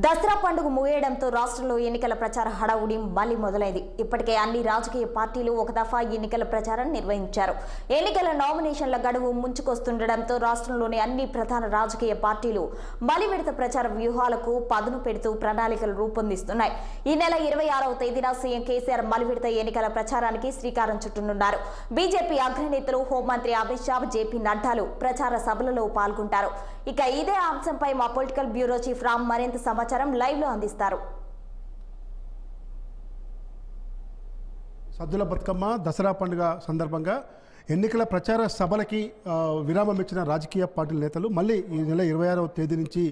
దసరా పండుగ ముగియడంతో రాష్ట్రంలో ఎన్నికల ప్రచార హడావుడి మళ్ళీ మొదలైంది. ఇప్పటికే అన్ని రాజకీయ పార్టీలు ఒక దఫా ఎన్నికల ప్రచారం నిర్వహించారు. ఎన్నికల నామినేషన్ల గడువు ముంచుకొస్తుండటంతో రాష్ట్రంలోని అన్ని ప్రధాన రాజకీయ పార్టీలు మలి విడత ప్రచార వ్యూహాలకు పదును పెడుతూ ప్రణాళికలు రూపొందిస్తున్నాయి. ఈ నెల ఇరవై ఆరవ తేదీన సీఎం కేసీఆర్ మలి విడత ఎన్నికల ప్రచారానికి శ్రీకారం చుట్టనున్నారు. బీజేపీ అగ్రనేతలు హోంమంత్రి అమిత్ షా జేపీ నడ్డాలు ప్రచార సభలలో పాల్గొంటారు. ఇక ఇదే అంశంపై మా పొలిటికల్ బ్యూరో చీఫ్ రామ్ మరింత సమాచారం లైవ్లో అందిస్తారు. సద్దుల బతుకమ్మ దసరా పండుగ సందర్భంగా ఎన్నికల ప్రచార సభలకి విరామం ఇచ్చిన రాజకీయ పార్టీల నేతలు మళ్ళీ ఈ నెల ఇరవై ఆరవ తేదీ నుంచి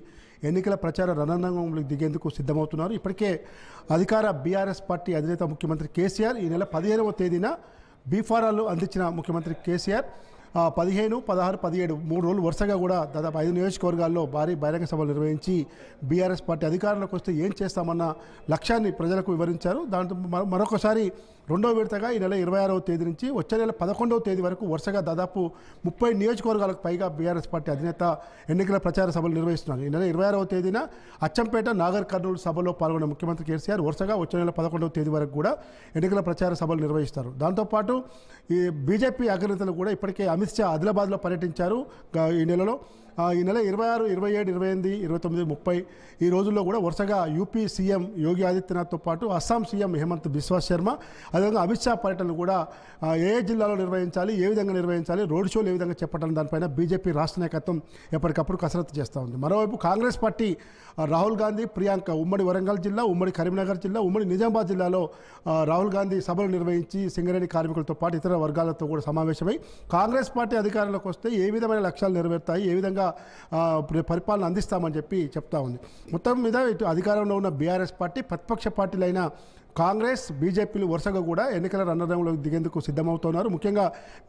ఎన్నికల ప్రచార రణరంగంలోకి దిగేందుకు సిద్ధమవుతున్నారు. ఇప్పటికే అధికార బీఆర్ఎస్ పార్టీ అధినేత ముఖ్యమంత్రి కేసీఆర్ ఈ నెల పదిహేనవ తేదీన బీఫారాలు అందించిన ముఖ్యమంత్రి కేసీఆర్ పదిహేను పదహారు పదిహేడు మూడు రోజులు వరుసగా కూడా దాదాపు ఐదు నియోజకవర్గాల్లో భారీ బహిరంగ సభలు నిర్వహించి బీఆర్ఎస్ పార్టీ అధికారంలోకి వస్తే ఏం చేస్తామన్న లక్ష్యాన్ని ప్రజలకు వివరించారు. దాంతో మరొకసారి రెండవ విడతగా ఈ నెల ఇరవై ఆరవ తేదీ నుంచి వచ్చే నెల పదకొండవ తేదీ వరకు వరుసగా దాదాపు ముప్పై నియోజకవర్గాలకు పైగా బీఆర్ఎస్ పార్టీ అధినేత ఎన్నికల ప్రచార సభలు నిర్వహిస్తున్నారు. ఈ నెల ఇరవై ఆరవ తేదీన అచ్చంపేట నాగర్ కర్నూలు సభలో పాల్గొన్న ముఖ్యమంత్రి కేసీఆర్ వరుసగా వచ్చే నెల పదకొండవ తేదీ వరకు కూడా ఎన్నికల ప్రచార సభలు నిర్వహిస్తారు. దాంతోపాటు ఈ బీజేపీ అగ్రనేతలు కూడా ఇప్పటికే అమిత్ షా ఆదిలాబాద్లో పర్యటించారు ఈ నెలలో. ఈ నెల ఇరవై ఆరు ఇరవై ఏడు ఇరవై ఎనిమిది ఇరవై తొమ్మిది ముప్పై ఈ రోజుల్లో కూడా వరుసగా యూపీ సీఎం యోగి ఆదిత్యనాథ్తో పాటు అస్సాం సీఎం హేమంత్ బిశ్వాస్ శర్మ అదేవిధంగా అమిత్ షా పర్యటనలు కూడా ఏ జిల్లాలో నిర్వహించాలి ఏ విధంగా నిర్వహించాలి రోడ్ షోలు ఏ విధంగా చెప్పడం దానిపైన బీజేపీ రాష్ట్ర నాయకత్వం ఎప్పటికప్పుడు కసరత్తు చేస్తూ ఉంది. మరోవైపు కాంగ్రెస్ పార్టీ రాహుల్ గాంధీ ప్రియాంక ఉమ్మడి వరంగల్ జిల్లా ఉమ్మడి కరీంనగర్ జిల్లా ఉమ్మడి నిజామాబాద్ జిల్లాలో రాహుల్ గాంధీ సభలు నిర్వహించి సింగరేణి కార్మికులతో పాటు ఇతర వర్గాలతో కూడా సమావేశమై కాంగ్రెస్ పార్టీ అధికారంలోకి వస్తే ఏ విధమైన లక్ష్యాలు నెరవేరుతాయి ఏ విధంగా పరిపాలన అందిస్తామని చెప్పి చెప్తా ఉంది. మొత్తం మీద ఇటు అధికారంలో ఉన్న బీఆర్ఎస్ పార్టీ ప్రతిపక్ష పార్టీలైన కాంగ్రెస్ బీజేపీలు వరుసగా కూడా ఎన్నికల రణరంగంలో దిగేందుకు సిద్ధమవుతున్నారు. ముఖ్యంగా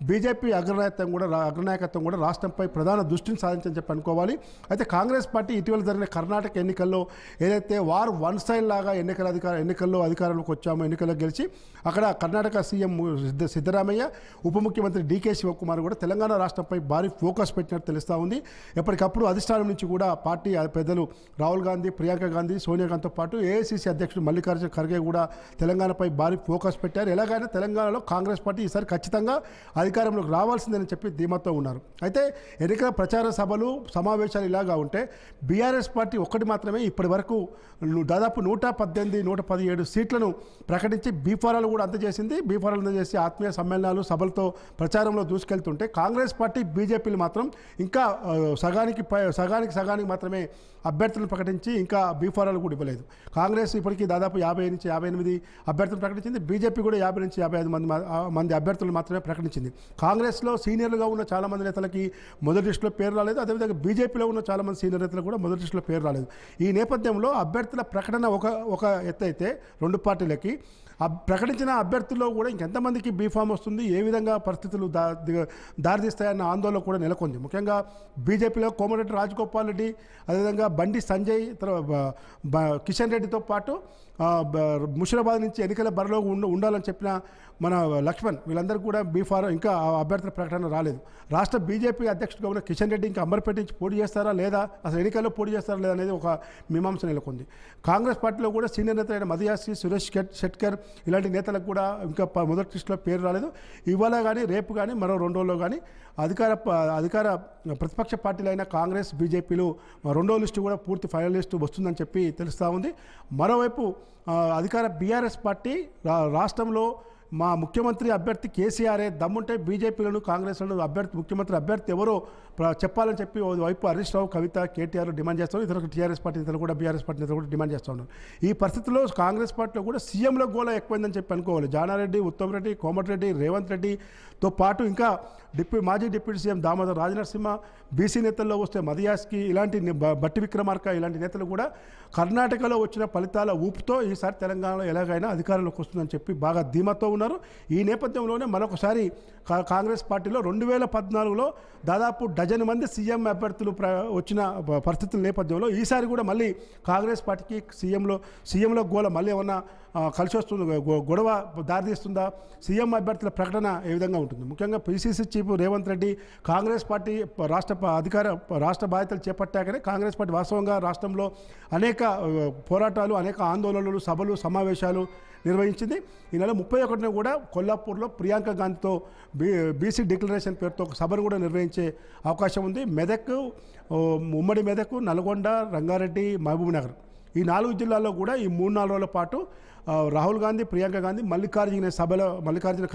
బీజేపీ అగ్రనాయకత్వం కూడా అగ్రనాయకత్వం కూడా రాష్ట్రంపై ప్రధాన దృష్టిని సాధించని చెప్పి అనుకోవాలి. అయితే కాంగ్రెస్ పార్టీ ఇటీవల జరిగిన కర్ణాటక ఎన్నికల్లో ఏదైతే వార్ వన్ సైడ్ లాగా ఎన్నికల అధికార ఎన్నికల్లో అధికారంలోకి వచ్చామో ఎన్నికల్లో గెలిచి అక్కడ కర్ణాటక సీఎం సిద్ధ సిద్ధరామయ్య ఉప ముఖ్యమంత్రి డీకే శివకుమార్ కూడా తెలంగాణ రాష్ట్రంపై భారీ ఫోకస్ పెట్టినట్టు తెలుస్తూ ఉంది. ఎప్పటికప్పుడు అధిష్టానం నుంచి కూడా పార్టీ పెద్దలు రాహుల్ గాంధీ ప్రియాంక గాంధీ సోనియా గాంధీతో పాటు ఏఐసీసీ అధ్యక్షుడు మల్లికార్జున ఖర్గే కూడా తెలంగాణపై భారీ ఫోకస్ పెట్టారు. ఎలాగైనా తెలంగాణలో కాంగ్రెస్ పార్టీ ఈసారి ఖచ్చితంగా అధికారంలోకి రావాల్సిందని చెప్పి ధీమాతో ఉన్నారు. అయితే ఎన్నికల ప్రచార సభలు సమావేశాలు ఇలాగా ఉంటే బీఆర్ఎస్ పార్టీ ఒక్కటి మాత్రమే ఇప్పటి వరకు దాదాపు నూట పద్దెనిమిది నూట పదిహేడు సీట్లను ప్రకటించి బీఫారాలు కూడా అందజేసింది. బీఫారాలు అందజేసి ఆత్మీయ సమ్మేళనాలు సభలతో ప్రచారంలో దూసుకెళ్తుంటే కాంగ్రెస్ పార్టీ బీజేపీలు మాత్రం ఇంకా సగానికి పై సగానికి సగానికి మాత్రమే అభ్యర్థులను ప్రకటించి ఇంకా బీఫారాలు కూడా ఇవ్వలేదు. కాంగ్రెస్ ఇప్పటికీ దాదాపు యాభై నుంచి యాభై ఎనిమిది అభ్యర్థులు ప్రకటించింది. బీజేపీ కూడా యాభై నుంచి యాభై ఐదు మంది మంది అభ్యర్థులు మాత్రమే ప్రకటించింది. కాంగ్రెస్లో సీనియర్లుగా ఉన్న చాలామంది నేతలకి మొదటి లిస్టులో పేరు రాలేదు. అదేవిధంగా బీజేపీలో ఉన్న చాలామంది సీనియర్ నేతలు కూడా మొదటి లిస్టులో పేరు రాలేదు. ఈ నేపథ్యంలో అభ్యర్థుల ప్రకటన ఒక ఒక ఎత్తైతే రెండు పార్టీలకి ప్రకటించిన అభ్యర్థుల్లో కూడా ఇంకెంతమందికి బీఫామ్ వస్తుంది ఏ విధంగా పరిస్థితులు దా దారితీస్తాయన్న ఆందోళన కూడా నెలకొంది. ముఖ్యంగా బీజేపీలో కోమటిరెడ్డి రాజగోపాల్ రెడ్డి అదేవిధంగా బండి సంజయ్ తర్వాత కిషన్ రెడ్డితో పాటు ఆ, ముషిరాబాద్ నుంచి ఎన్నికల బరిలో ఉండ ఉండాలని చెప్పిన మన లక్ష్మణ్ వీళ్ళందరూ కూడా బీఫార్ ఇంకా అభ్యర్థుల ప్రకటన రాలేదు. రాష్ట్ర బీజేపీ అధ్యక్షుడు ఉన్న కిషన్ రెడ్డి ఇంకా అమర్పేట నుంచి పోటీ చేస్తారా లేదా? అసలు ఎన్నికల్లో పోటీ చేస్తారా లేదా అనేది ఒక మీమాంస నెలకొంది. కాంగ్రెస్ పార్టీలో కూడా సీనియర్ నేత అయిన మదియాసి సురేష్ షెట్కర్ ఇలాంటి నేతలకు కూడా ఇంకా మొదటి లిస్టులో పేరు రాలేదు. ఇవాళ కానీ రేపు కానీ మరో రెండు రోజుల్లో కానీ అధికార ప- అధికార ప్రతిపక్ష పార్టీలైన కాంగ్రెస్ బీజేపీలు రెండో లిస్టు కూడా పూర్తి ఫైనల్ లిస్టు వస్తుందని చెప్పి తెలుస్తూ ఉంది. మరోవైపు అధికార బీఆర్ఎస్ పార్టీ రా- రాష్ట్రంలో మా ముఖ్యమంత్రి అభ్యర్థి కేసీఆర్ఏ దమ్ముంటే బీజేపీలను కాంగ్రెస్లను అభ్యర్థి ముఖ్యమంత్రి అభ్యర్థి ఎవరో చెప్పాలని చెప్పి ఓ వైపు హరీష్ రావు కవిత కేటీఆర్ డిమాండ్ చేస్తారు ఇతర టీఆర్ఎస్ పార్టీ నేతలు కూడా బీఆర్ఎస్ పార్టీ నేతలు కూడా డిమాండ్ చేస్తూ ఉన్నారు. ఈ పరిస్థితిలో కాంగ్రెస్ పార్టీలో కూడా సీఎంల గోళ ఎక్కువైందని చెప్పి అనుకోవాలి. జానారెడ్డి ఉత్తమ్ రెడ్డి కోమటిరెడ్డి రేవంత్ రెడ్డితో పాటు ఇంకా డిప్యూ మాజీ deputy CM Damodar Rajanarasimha BC నేతల్లో వస్తే మదియాస్కి ఇలాంటి బ- బట్టి విక్రమార్క ఇలాంటి నేతలు కూడా కర్ణాటకలో వచ్చిన ఫలితాల ఊపుతో ఈసారి తెలంగాణలో ఎలాగైనా అధికారంలోకి వస్తుందని చెప్పి బాగా ధీమతో ఉన్న ఉన్నారు. ఈ నేపథ్యంలోనే మరొకసారి కాంగ్రెస్ పార్టీలో రెండు వేల పద్నాలుగులో దాదాపు డజన్ మంది సీఎం అభ్యర్థులు వచ్చిన పరిస్థితుల నేపథ్యంలో ఈసారి కూడా మళ్ళీ కాంగ్రెస్ పార్టీకి సీఎంలో సీఎంలో గోల మళ్ళీ ఏమన్నా కలిసి వస్తుంది? గొడవ దారితీస్తుందా? సీఎం అభ్యర్థుల ప్రకటన ఏ విధంగా ఉంటుంది? ముఖ్యంగా PCC chief Revanth Reddy Congress party రాష్ట్ర అధికార రాష్ట్ర బాధ్యతలు చేపట్టాకనే కాంగ్రెస్ పార్టీ వాస్తవంగా రాష్ట్రంలో అనేక పోరాటాలు అనేక ఆందోళనలు సభలు సమావేశాలు నిర్వహించింది. ఈ నెల ముప్పై ఒకటిన కూడా కొల్లాపూర్లో ప్రియాంక గాంధీతో బీ బీసీ డిక్లరేషన్ పేరుతో ఒక సభను కూడా నిర్వహించే అవకాశం ఉంది. మెదక్ ఉమ్మడి మెదక్ నల్గొండ రంగారెడ్డి మహబూబ్నగర్ ఈ నాలుగు జిల్లాల్లో కూడా ఈ మూడు నాలుగు రోజుల పాటు రాహుల్ గాంధీ ప్రియాంక గాంధీ మల్లికార్జున సభలో మల్లికార్జున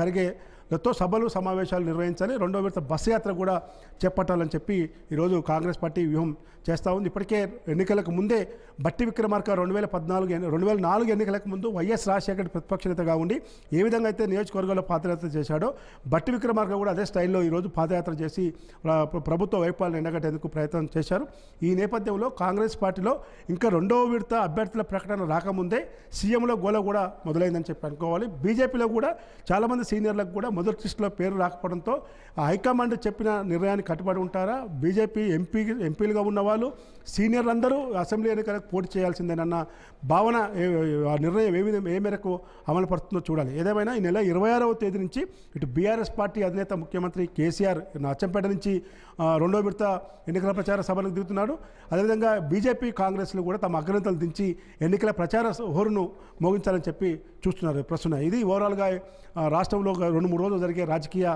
తో సభలు సమావేశాలు నిర్వహించాలి. రెండో విడత బస్సు యాత్ర కూడా చేపట్టాలని చెప్పి ఈరోజు కాంగ్రెస్ పార్టీ వ్యూహం చేస్తూ ఉంది. ఇప్పటికే ఎన్నికలకు ముందే బట్టి విక్రమార్క రెండు వేల పద్నాలుగు రెండు వేల నాలుగు ఎన్నికలకు ముందు వైఎస్ రాజశేఖర్ ప్రతిపక్ష నేతగా ఉండి ఏ విధంగా అయితే నియోజకవర్గంలో పాదయాత్ర చేశాడో బట్టి విక్రమార్క కూడా అదే స్టైల్లో ఈరోజు పాదయాత్ర చేసి ప్రభుత్వ వైఫల్యం ఎండగట్టేందుకు ప్రయత్నం చేశారు. ఈ నేపథ్యంలో కాంగ్రెస్ పార్టీలో ఇంకా రెండవ విడత అభ్యర్థుల ప్రకటన రాకముందే సీఎంలో గోల కూడా మొదలైందని చెప్పి అనుకోవాలి. బీజేపీలో కూడా చాలామంది సీనియర్లకు కూడా మొదటి లిస్టులో పేరు రాకపోవడంతో ఆ హైకమాండ్ చెప్పిన నిర్ణయానికి కట్టుబడి ఉంటారా? బీజేపీ ఎంపీ ఎంపీలుగా ఉన్న వాళ్ళు సీనియర్లు అందరూ అసెంబ్లీ ఎన్నికలకు పోటీ చేయాల్సిందేనన్న భావన ఆ నిర్ణయం ఏ విధంగా ఏ మేరకు అమలు పడుతుందో చూడాలి. ఏదేమైనా ఈ నెల ఇరవై ఆరవ తేదీ నుంచి ఇటు బీఆర్ఎస్ పార్టీ అధినేత ముఖ్యమంత్రి కేసీఆర్ అచ్చంపేట నుంచి రెండో విడత ఎన్నికల ప్రచార సభలకు దిగుతున్నాడు అదేవిధంగా బీజేపీ కాంగ్రెస్లు కూడా తమ అగ్రనేతలు దించి ఎన్నికల ప్రచార హోరును మోగించాలని చెప్పి చూస్తున్నారు. ప్రస్తుతం ఇది ఓవరాల్గా రాష్ట్రంలో రెండు మూడు రోజులు జరిగే రాజకీయ